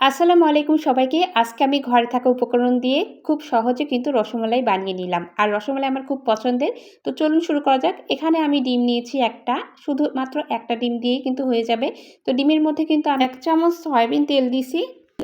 আসসালামু আলাইকুম সবাইকে। আজকে আমি ঘরে থাকা উপকরণ দিয়ে খুব সহজে কিন্তু রসমালাই বানিয়ে নিলাম। আর রসমালাই আমার খুব পছন্দের। তো চলুন শুরু করা যাক। এখানে আমি ডিম নিয়েছি একটা। শুধুমাত্র একটা ডিম দিয়েই কিন্তু হয়ে যাবে। তো ডিমের মধ্যে কিন্তু আমি এক চামচ সয়াবিন তেল দিছি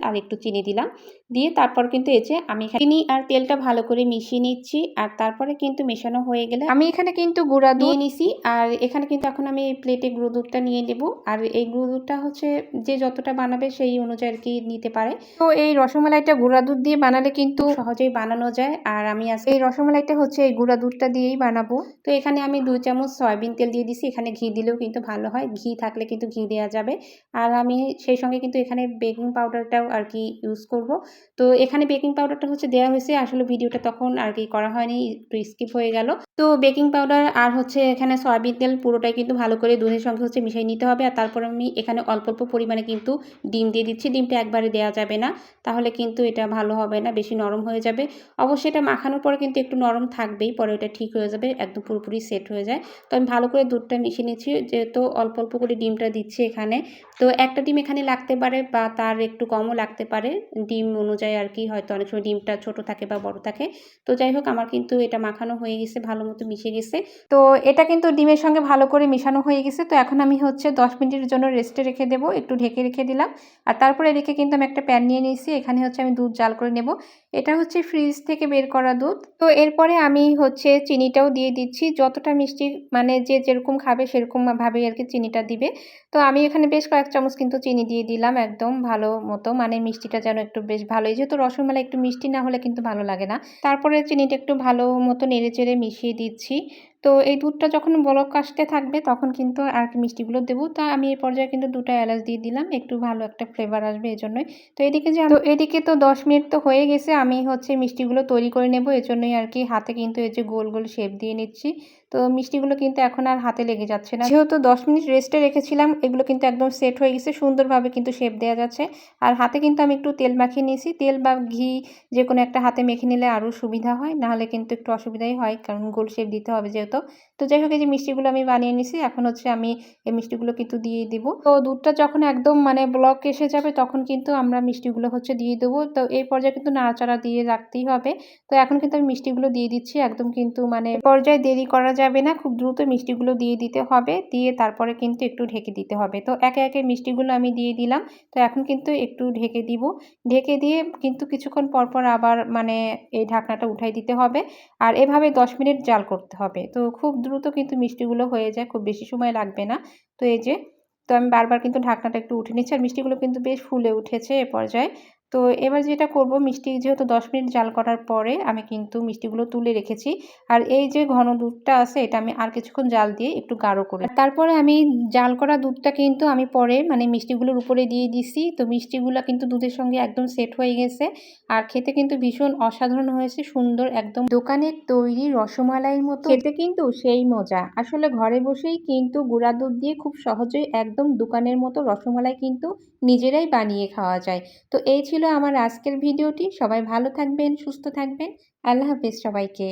আর একটু চিনি দিলাম। দিয়ে তারপর কিন্তু যে আমি চিনি আর তেলটা ভালো করে মিশিয়ে নিচ্ছি আর তারপরে কিন্তু মেশানো হয়ে গেলে আমি এখানে কিন্তু গুঁড়া দিয়ে নিছি আর এখানে কিন্তু এখন আমি এই প্লেটে গুঁড়ো দুধটা নিয়ে নেব আর এই গুঁড়ো দুধটা হচ্ছে যে যতটা বানাবে সেই অনুযায়ী আর কি নিতে পারে। তো এই রসমালাইটা গুঁড়া দুধ দিয়ে বানালে কিন্তু সহজেই বানানো যায় আর আমি আজকে এই রসমালাইটা হচ্ছে এই গুঁড়া দুধটা দিয়েই বানাবো। তো এখানে আমি দুই চামচ সয়াবিন তেল দিয়ে দিছি, এখানে ঘি দিলেও কিন্তু ভালো হয়, ঘি থাকলে কিন্তু ঘি দেওয়া যাবে। আর আমি সেই সঙ্গে কিন্তু এখানে বেকিং পাউডারটাও আর কি ইউজ করব। তো এখানে বেকিং পাউডারটা হচ্ছে দেওয়া হয়েছে। আসলে ভিডিওটা তখন আর কি করা হয়নি, একটু স্কিপ হয়ে গেল। তো বেকিং পাউডার আর হচ্ছে এখানে সয়াবিন তেল পুরোটাই কিন্তু ভালো করে দুধের সঙ্গে হচ্ছে মিশিয়ে নিতে হবে। আর তারপর আমি এখানে অল্প অল্প পরিমাণে কিন্তু ডিম দিয়ে দিচ্ছি। ডিমটা একবারে দেওয়া যাবে না। তাহলে কিন্তু এটা ভালো হবে না, বেশি নরম হয়ে যাবে। অবশ্যই এটা মাখানোর পরে কিন্তু একটু নরম থাকবেই, পরে ওটা ঠিক হয়ে যাবে, একদম পুরোপুরি সেট হয়ে যায়। তো আমি ভালো করে দুধটা মিশিয়ে নিচ্ছি, যেহেতু অল্প অল্প করে ডিমটা দিচ্ছি এখানে। তো একটা ডিম এখানে লাগতে পারে বা তার একটু কমও লাগতে পারে। ডিম অনুযায়ী আর কি হয়তো অনেক সময় ডিমটা ছোট থাকে বা বড় থাকে। তো যাই হোক, আমার কিন্তু এটা মাখানো হয়ে গেছে, ভালো মতো মিশে গেছে। তো এটা কিন্তু ডিমের সঙ্গে ভালো করে মিশানো হয়ে গেছে। তো এখন আমি হচ্ছে দশ মিনিটের জন্য রেস্টে রেখে দেবো, একটু ঢেকে রেখে দিলাম। আর তারপরে রেখে কিন্তু আমি একটা প্যান নিয়ে নিয়েছি, এখানে হচ্ছে আমি দুধ জাল করে নেব। এটা হচ্ছে ফ্রিজ থেকে বের করা দুধ। তো এরপরে আমি হচ্ছে চিনিটাও দিয়ে দিচ্ছি। যতটা মিষ্টি মানে যে যেরকম খাবে সেরকমভাবেই আর কি চিনিটা দিবে। তো আমি এখানে বেশ কয়েক চামচ কিন্তু চিনি দিয়ে দিলাম একদম ভালো মতো। মানে মিষ্টিটা যেন একটু বেশ ভালোই। যেহেতু রসমালাই একটু মিষ্টি না হলে কিন্তু ভালো লাগে না। তারপরে চিনিটা একটু ভালো মতো নেড়ে চেড়ে মিশিয়ে দিচ্ছি। তো এই দুধটা যখন বলক আসতে থাকবে তখন কিন্তু আর কি মিষ্টিগুলো দেবো। তা আমি এই পর্যায়ে কিন্তু দুটো এলাচ দিয়ে দিলাম, একটু ভালো একটা ফ্লেভার আসবে এই জন্যই তো এদিকে যে তো এদিকে তো দশ মিনিট তো হয়ে গেছে, আমি হচ্ছে মিষ্টিগুলো তৈরি করে নেব জন্যই আর কি হাতে কিন্তু এই যে গোল গোল শেপ দিয়ে নিচ্ছি। তো মিষ্টিগুলো কিন্তু এখন আর হাতে লেগে যাচ্ছে না। যেহেতু দশ মিনিট রেস্টে রেখেছিলাম, এগুলো কিন্তু একদম সেট হয়ে গেছে, সুন্দরভাবে কিন্তু শেপ দেওয়া যাচ্ছে। আর হাতে কিন্তু আমি একটু তেল মাখিয়ে নিয়েছি, তেল বা ঘি যে কোনো একটা হাতে মেখে নিলে আরও সুবিধা হয়, নাহলে কিন্তু একটু অসুবিধাই হয়, কারণ গোল শেপ দিতে হবে যেহেতু। তো যাই হোক এই যে মিষ্টিগুলো আমি বানিয়ে নিছি, এখন হচ্ছে আমি এই মিষ্টিগুলো কিন্তু দিয়ে দিব। তো দুধটা যখন একদম মানে ব্লক এসে যাবে তখন কিন্তু আমরা মিষ্টিগুলো হচ্ছে দিয়ে দেবো। তো এই পর্যায়ে কিন্তু নাড়াচাড়া দিয়ে রাখতেই হবে। তো এখন কিন্তু আমি মিষ্টিগুলো দিয়ে দিচ্ছি, একদম কিন্তু মানে পর্যায়ে দেরি করা যাবে না, খুব দ্রুত মিষ্টিগুলো দিয়ে দিতে হবে। দিয়ে তারপরে কিন্তু একটু ঢেকে দিতে হবে। তো একে একে মিষ্টিগুলো আমি দিয়ে দিলাম। তো এখন কিন্তু একটু ঢেকে দিব। ঢেকে দিয়ে কিন্তু কিছুক্ষণ পরপর আবার মানে এই ঢাকনাটা উঠাই দিতে হবে। আর এভাবে দশ মিনিট জাল করতে হবে। তো খুব দ্রুত কিন্তু মিষ্টিগুলো হয়ে যায়, খুব বেশি সময় লাগবে না। তো এই যে, তো আমি বারবার কিন্তু ঢাকনাটা একটু উঠে নিচ্ছি, আর মিষ্টিগুলো কিন্তু বেশ ফুলে উঠেছে এ পর্যায়ে। তো এবার যেটা করব, মিষ্টি যেহেতু দশ মিনিট জাল করার পরে আমি কিন্তু মিষ্টিগুলো তুলে রেখেছি। আর এই যে ঘন দুধটা আছে, এটা আমি আর কিছুক্ষণ জাল দিয়ে একটু গাঢ় করে তারপরে আমি জাল করা দুধটা কিন্তু আমি পরে মানে মিষ্টিগুলোর উপরে দিয়ে দিছি। তো মিষ্টিগুলো কিন্তু দুধের সঙ্গে একদম সেট হয়ে গেছে। আর খেতে কিন্তু ভীষণ অসাধারণ হয়েছে, সুন্দর একদম দোকানের তৈরি রসমালাইয়ের মতো। খেতে কিন্তু সেই মজা। আসলে ঘরে বসেই কিন্তু গুঁড়া দুধ দিয়ে খুব সহজেই একদম দোকানের মতো রসমালাই কিন্তু নিজেরাই বানিয়ে খাওয়া যায়। তো এই ছিল আমার আজকের ভিডিওটি। সবাই ভালো থাকবেন সুস্থ থাকবেন। আল্লাহ হাফেজ সবাইকে।